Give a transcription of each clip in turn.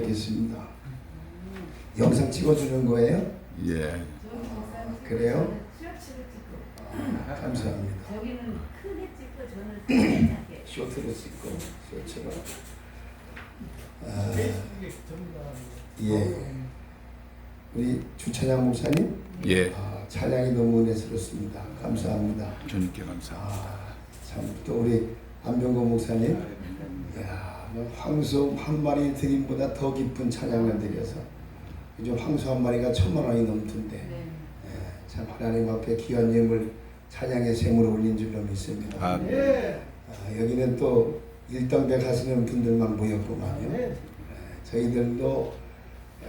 뵙겠습니다. 영상 찍어주는 거예요? 예. 그래요? 아, 감사합니다. 저기는 크게 찍고 저는 작게 쇼트로 찍고 쇼트로. 아, 예. 우리 주찬양 목사님, 예. 아, 찬양이 너무 은혜스럽습니다. 감사합니다. 주님께 감사. 아, 참또 우리 안병건 목사님, 야, 뭐 황소 한 마리 드림보다 더 깊은 찬양을 드려서 요즘 황소 한 마리가 천만 원이 넘던데. 네. 예, 참 하나님 앞에 귀한 예물 찬양의 샘으로 올린 줄로 믿습니다. 아, 아, 여기는 또 일당백 하시는 분들만 모였구만요. 예, 저희들도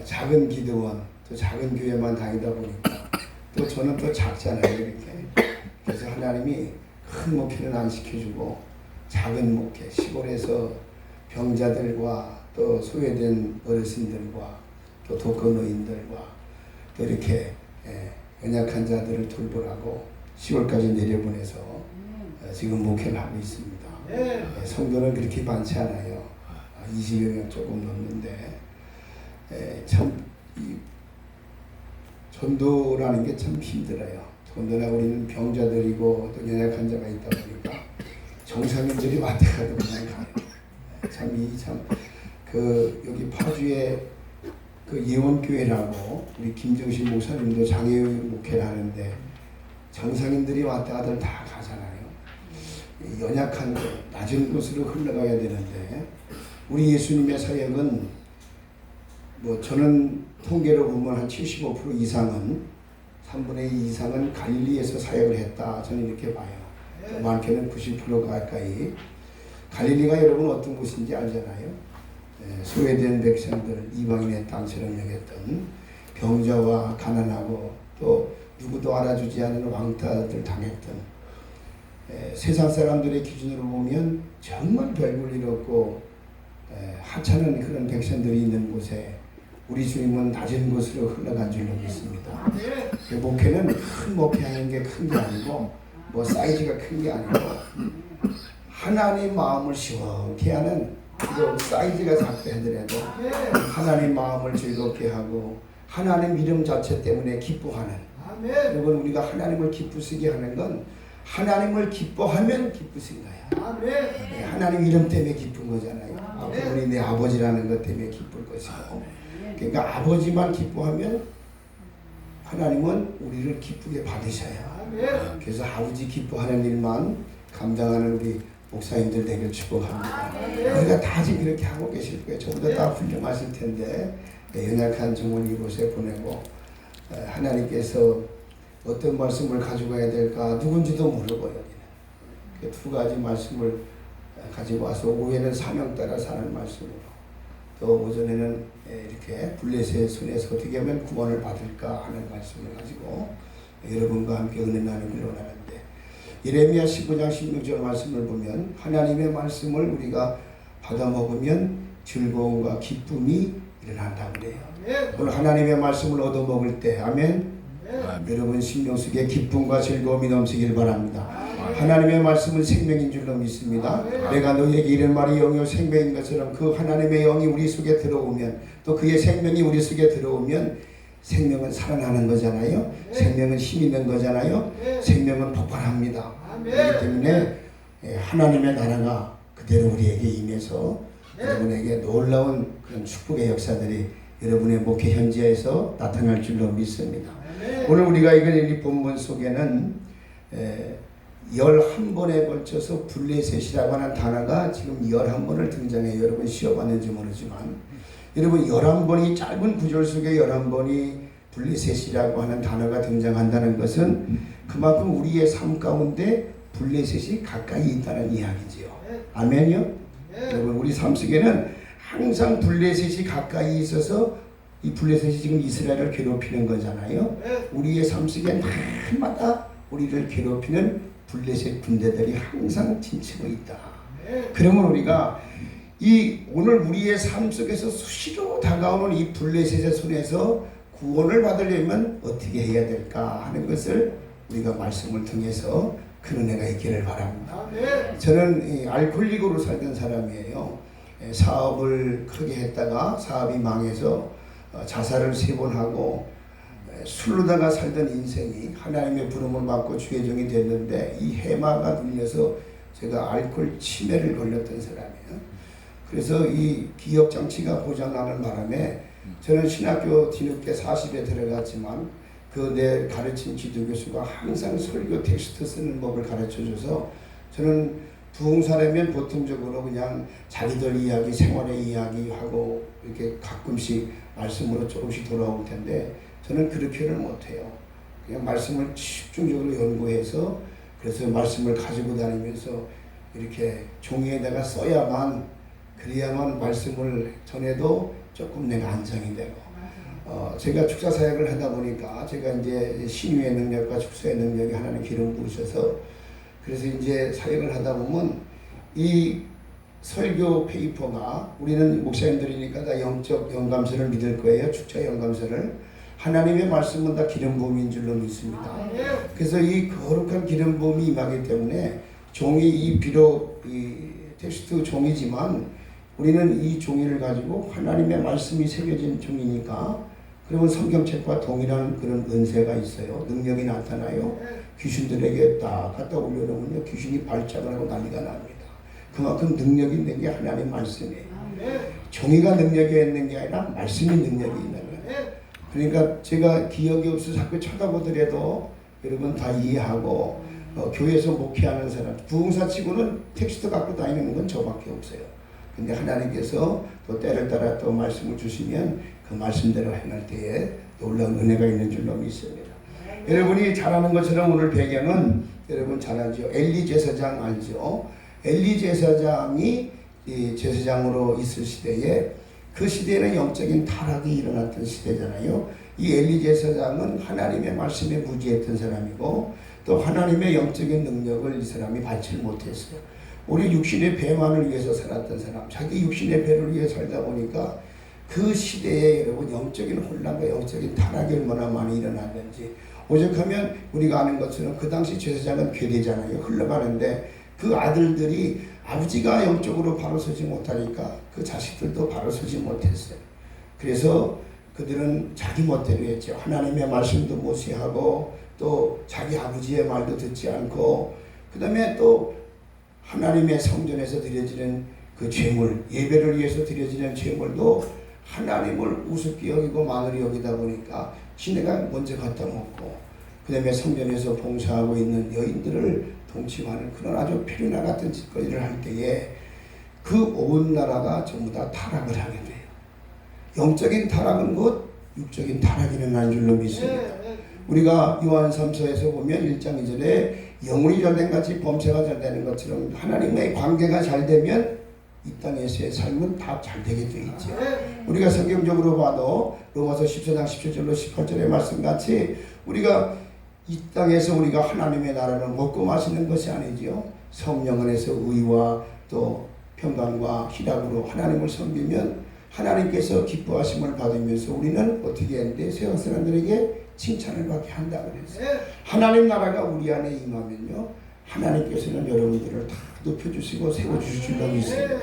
작은 기도원, 또 작은 교회만 다니다 보니까 또 저는 또 작잖아요, 이렇게. 그래서 하나님이 큰 목회는 안 시켜주고 작은 목회, 시골에서 병자들과 또 소외된 어르신들과 또 독거노인들과 또 이렇게 예, 연약한 자들을 돌보라고 10월까지 내려보내서 어, 지금 목회를 하고 있습니다. 예, 성도는 그렇게 많지 않아요. 아, 20여 명 조금 넘는데 예, 참이 전도라는 게 참 힘들어요. 전도나 우리는 병자들이고 또 연약한 자가 있다 보니까 정상인들이 왔다 가도 그냥 가요. 참 이 참 그 여기 파주에 그 예원교회라고 우리 김정신 목사님도 장애 목회를 하는데 정상인들이 왔다 가들 다 가잖아요. 이 연약한 곳, 낮은 곳으로 흘러가야 되는데 우리 예수님의 사역은 뭐 저는 통계로 보면 한 75% 이상은 3분의 2 이상은 갈릴리에서 사역을 했다. 저는 이렇게 봐요. 또 많게는 90% 가까이. 갈릴리가 여러분 어떤 곳인지 알잖아요. 예, 소외된 백성들 이방인의 땅처럼 여겼던 병자와 가난하고 또 누구도 알아주지 않는 왕따들 당했던 예, 세상 사람들의 기준으로 보면 정말 별볼 일 없고 예, 하찮은 그런 백성들이 있는 곳에 우리 주님은 낮은 곳으로 흘러간 줄로 믿습니다. 그 목회는 큰 목회하는 게 큰 게 아니고 뭐 사이즈가 큰 게 아니고 하나님 마음을 시원케 하는 그 사이즈가 작다 하더라도 하나님 마음을 즐겁게 하고 하나님 이름 자체 때문에 기뻐하는 여러분 우리가 하나님을 기쁘시게 하는 건 하나님을 기뻐하면 기쁘신 거야. 네, 하나님 이름 때문에 기쁜 거잖아요. 아, 그분이 내 아버지라는 것 때문에 기쁠 것이고. 그러니까 아버지만 기뻐하면 하나님은 우리를 기쁘게 받으셔야. 그래서 아버지 기뻐하는 일만 감당하는 우리 목사님들 되길 축복합니다. 우리가 다 지금 그렇게 하고 계실 거예요. 저보다 다 훌륭하실 텐데 네, 연약한 종을 이곳에 보내고 에, 하나님께서 어떤 말씀을 가져가야 될까 누군지도 모르고 여기는 그두 가지 말씀을 가지고 와서 오후에는 사명 따라 사는 말씀으로 또 오전에는 에, 이렇게 블레셋의 손에서 어떻게 하면 구원을 받을까 하는 말씀을 가지고 여러분과 함께 은혜 나누기를 원하는데 예레미야 19장 16절 말씀을 보면 하나님의 말씀을 우리가 받아 먹으면 즐거움과 기쁨이 일어난다고 그래요. 오늘 하나님의 말씀을 얻어 먹을 때 아멘. 아멘. 여러분 심령 속에 기쁨과 즐거움이 넘치길 바랍니다. 하나님의 말씀은 생명인 줄로 믿습니다. 내가 너희에게 이런 말이 영이요 생명인 것처럼 그 하나님의 영이 우리 속에 들어오면 또 그의 생명이 우리 속에 들어오면 생명은 살아나는 거잖아요. 생명은 힘 있는 거잖아요. 생명은 폭발합니다. 그렇기 때문에 예, 하나님의 나라가 그대로 우리에게 임해서 여러분에게 놀라운 그런 축복의 역사들이 여러분의 목회 현지에서 나타날 줄로 믿습니다. 오늘 우리가 읽은 이 본문 속에는 에, 11번에 걸쳐서 블레셋이라고 하는 단어가 지금 11번을 등장해요. 여러분 쉬어봤는지 모르지만 여러분 11번이 짧은 구절 속에 11번이 블레셋이라고 하는 단어가 등장한다는 것은 그만큼 우리의 삶 가운데 블레셋이 가까이 있다는 이야기지요. 아멘요? 여러분 우리 삶 속에는 항상 블레셋이 가까이 있어서 이 블레셋이 지금 이스라엘을 괴롭히는 거잖아요. 우리의 삶 속에 날마다 우리를 괴롭히는 블레셋 군대들이 항상 침치고 있다. 그러면 우리가 이 오늘 우리의 삶 속에서 수시로 다가오는 이 블레셋의 손에서 구원을 받으려면 어떻게 해야 될까 하는 것을 우리가 말씀을 통해서 그 은혜가 있기를 바랍니다. 저는 이 알코올릭으로 살던 사람이에요. 에, 사업을 크게 했다가 사업이 망해서 어, 자살을 세 번 하고 에, 술로다가 살던 인생이 하나님의 부름을 받고 주의 종이 됐는데 이 해마가 눌려서 제가 알코올 치매를 걸렸던 사람이에요. 그래서 이 기억 장치가 고장나는 바람에 저는 신학교 뒤늦게 40에 들어갔지만 그 내 가르친 지도 교수가 항상 설교 텍스트 쓰는 법을 가르쳐 줘서 저는 부흥사라면 보통적으로 그냥 자기들 이야기, 생활의 이야기하고 이렇게 가끔씩 말씀으로 조금씩 돌아올 텐데 저는 그렇게는 못해요. 그냥 말씀을 집중적으로 연구해서 그래서 말씀을 가지고 다니면서 이렇게 종이에다가 써야만 그래야만 말씀을 전해도 조금 내가 안정이 되고 어, 제가 축사 사역을 하다 보니까 제가 이제 신유의 능력과 축사의 능력이 하나님 기름 부으셔서 그래서 이제 사역을 하다 보면 이 설교 페이퍼가 우리는 목사님들이니까 다 영적 영감서를 믿을 거예요. 축자 영감서를 하나님의 말씀은 다 기름 부음인 줄로 믿습니다. 그래서 이 거룩한 기름 부음이 임하기 때문에 종이 이 비록 이 텍스트 종이지만 우리는 이 종이를 가지고 하나님의 말씀이 새겨진 종이니까 그러면 성경책과 동일한 그런 은세가 있어요. 능력이 나타나요. 귀신들에게 딱 갖다 올려놓으면 귀신이 발작을 하고 난리가 납니다. 그만큼 능력이 있는 게 하나님 말씀이에요. 종이가 능력이 있는 게 아니라 말씀이 능력이 있는 거예요. 그러니까 제가 기억이 없어서 자꾸 쳐다보더라도 여러분 다 이해하고 어, 교회에서 목회하는 사람 부흥사 치고는 텍스트 갖고 다니는 건 저밖에 없어요. 근데 하나님께서 또 때를 따라 또 말씀을 주시면 그 말씀대로 행할 때에 놀라운 은혜가 있는 줄로 믿습니다. 여러분이 잘 아는 것처럼 오늘 배경은 여러분 잘 알죠. 엘리 제사장 알죠. 엘리 제사장이 이 제사장으로 있을 시대에 그 시대에는 영적인 타락이 일어났던 시대잖아요. 이 엘리 제사장은 하나님의 말씀에 무지했던 사람이고 또 하나님의 영적인 능력을 이 사람이 받지 못했어요. 우리 육신의 배만을 위해서 살았던 사람, 자기 육신의 배를 위해 살다 보니까 그 시대에 여러분 영적인 혼란과 영적인 타락이 얼마나 많이 일어났는지 오죽하면 우리가 아는 것처럼 그 당시 제사장은 괴리잖아요. 흘러가는데 그 아들들이 아버지가 영적으로 바로 서지 못하니까 그 자식들도 바로 서지 못했어요. 그래서 그들은 자기 멋대로 했죠. 하나님의 말씀도 무시하고 또 자기 아버지의 말도 듣지 않고 그 다음에 또 하나님의 성전에서 드려지는 그 죄물 예배를 위해서 드려지는 죄물도 하나님을 우습게 여기고 마늘이 여기다 보니까 지네가 먼저 갖다 먹고 그 다음에 성전에서 봉사하고 있는 여인들을 동침하는 그런 아주 페르나 같은 짓거리를 할 때에 그 온 나라가 전부 다 타락을 하게 돼요. 영적인 타락은 곧 육적인 타락이 일어난 줄로 믿습니다. 우리가 요한 3서에서 보면 1장 2절에 영혼이 잘된 같이 범죄가 잘 되는 것처럼 하나님의 관계가 잘 되면 이 땅에서의 삶은 다 잘 되게 돼 있죠. 우리가 성경적으로 봐도 로마서 14장 17절로 18절의 말씀 같이 우리가 이 땅에서 우리가 하나님의 나라를 먹고 마시는 것이 아니지요. 성령 안에서 의와 또 평강과 희락으로 하나님을 섬기면 하나님께서 기뻐하심을 받으면서 우리는 어떻게 했는데 세상 사람들에게 칭찬을 받게 한다 그랬어요. 하나님 나라가 우리 안에 임하면요. 하나님께서는 여러분들을 다 높여주시고 세워주실 줄로 믿습니다.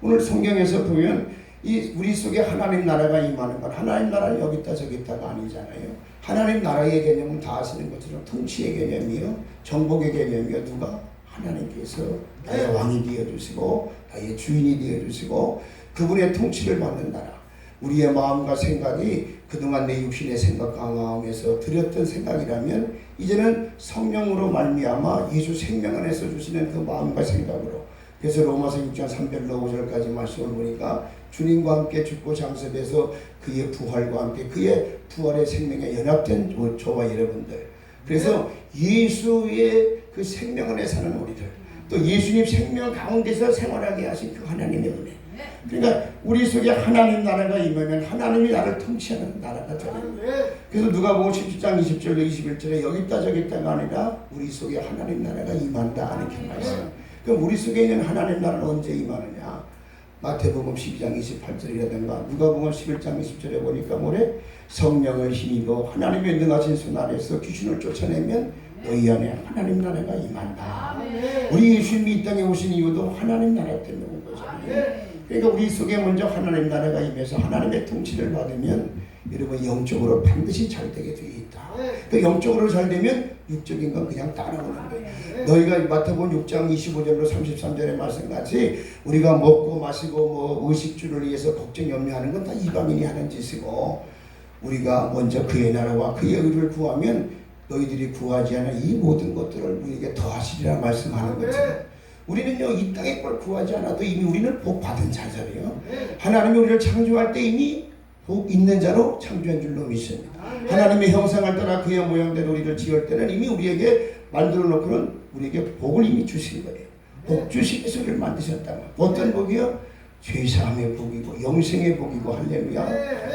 오늘 성경에서 보면 이 우리 속에 하나님 나라가 임하는 건 하나님 나라는 여기 있다 저기 있다가 아니잖아요. 하나님 나라의 개념은 다 아시는 것처럼 통치의 개념이요, 정복의 개념이요. 누가 하나님께서 나의 왕이 되어 주시고 나의 주인이 되어 주시고 그분의 통치를 받는 나라. 우리의 마음과 생각이 그동안 내 육신의 생각과 마음에서 드렸던 생각이라면 이제는 성령으로 말미암아 예수 생명 안에서 주시는 그 마음과 생각으로 그래서 로마서 6장 3절로 5절까지 말씀을 보니까 주님과 함께 죽고 장습해서 그의 부활과 함께 그의 부활의 생명에 연합된 저- 저와 여러분들. 그래서 예수의 그 생명 안에 사는 우리들 또 예수님 생명 가운데서 생활하게 하신 그 하나님의 은혜 그러니까 우리 속에 하나님 나라가 임하면 하나님이 나를 통치하는 나라가 되는 거예요. 그래서 누가 보면 17장 20절로 21절에 여기 있다 저기 있다가 아니라 우리 속에 하나님 나라가 임한다 이렇게 말씀. 그럼 우리 속에 있는 하나님 나라는 언제 임하느냐? 마태복음 12장 28절이라든가 누가복음 11장 20절에 보니까 뭐래? 성령을 힘입어 하나님의 능하신 손 아래서 귀신을 쫓아내면 너희 안에 하나님 나라가 임한다. 우리 예수님이 이 땅에 오신 이유도 하나님 나라 때문에 온 거잖아요. 그러니까 우리 속에 먼저 하나님 나라가 임해서 하나님의 통치를 받으면 여러분 영적으로 반드시 잘 되게 되어 있다. 그 영적으로 잘 되면 육적인 건 그냥 따라오는 거예요. 너희가 마태복음 6장 25절로 33절의 말씀같이 우리가 먹고 마시고 뭐 의식주를 위해서 걱정 염려하는 건 다 이방인이 하는 짓이고 우리가 먼저 그의 나라와 그의 의를 구하면 너희들이 구하지 않은 이 모든 것들을 우리에게 더하시리라 말씀하는 것처럼 우리는요 이 땅의 걸 구하지 않아도 이미 우리는 복 받은 자잖아요. 하나님이 우리를 창조할 때 이미 복 있는 자로 창조한 줄로 믿습니다. 하나님의 형상을 따라 그의 모양대로 우리를 지을 때는 이미 우리에게 만들어 놓고는 우리에게 복을 이미 주신 거예요. 복 주시기 위해서 우리를 만드셨다. 어떤 복이요? 죄사함의 복이고 영생의 복이고 할렐루야.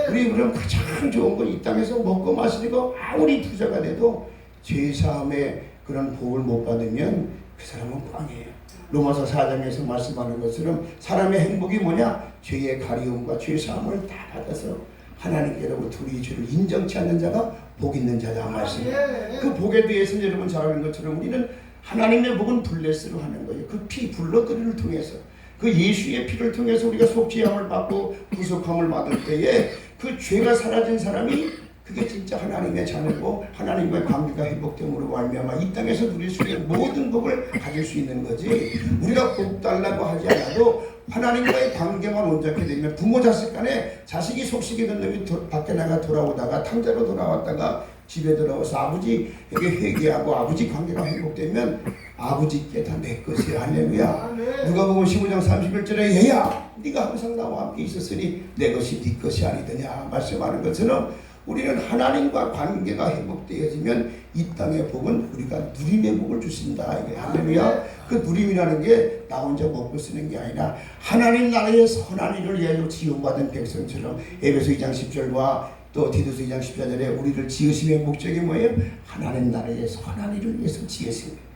우리 그럼 가장 좋은 건 이 땅에서 먹고 마시고 아무리 부자가 돼도 죄사함의 그런 복을 못 받으면 그 사람은 꽝이에요. 로마서 4장에서 말씀하는 것처럼 사람의 행복이 뭐냐? 죄의 가리움과 죄 사함을 다 받아서 하나님께로부터 우리 죄를 인정치 않는 자가 복 있는 자다 말씀이에요. 그 복에 대해서 여러분 잘 아는 것처럼 우리는 하나님의 복은 블레스로 하는 거예요. 그 피 불러들이를 통해서 그 예수의 피를 통해서 우리가 속죄함을 받고 구속함을 받을 때에 그 죄가 사라진 사람이 그게 진짜 하나님의 자녀고 하나님과의 관계가 회복됨으로 말미암아 이 땅에서 누릴 수 있는 모든 복을 가질 수 있는 거지. 우리가 복 달라고 하지 않아도 하나님과의 관계만 온전하게 되면 부모 자식 간에 자식이 속식이 된 놈이 도- 밖에 나가 돌아오다가 탕자로 돌아왔다가 집에 들어와서 아버지에게 회개하고 아버지 관계가 회복되면 아버지께 다 내 것이야. 할렐루야. 누가 보면 15장 31절에 얘야 네가 항상 나와 함께 있었으니 내 것이 네 것이 아니더냐 말씀하는 것처럼 우리는 하나님과 관계가 회복되어지면 이 땅의 복은 우리가 누림의 복을 주신다. 이게 할렐루야. 그 누림이라는 게 나 혼자 먹고 쓰는 게 아니라 하나님 나라의 선한 일을 위하여 지원받은 백성처럼 에베소 2장 10절과 또 디도서 2장 14절에 우리를 지으심의 목적이 뭐예요? 하나님 나라의 선한 일을 위해서 거예요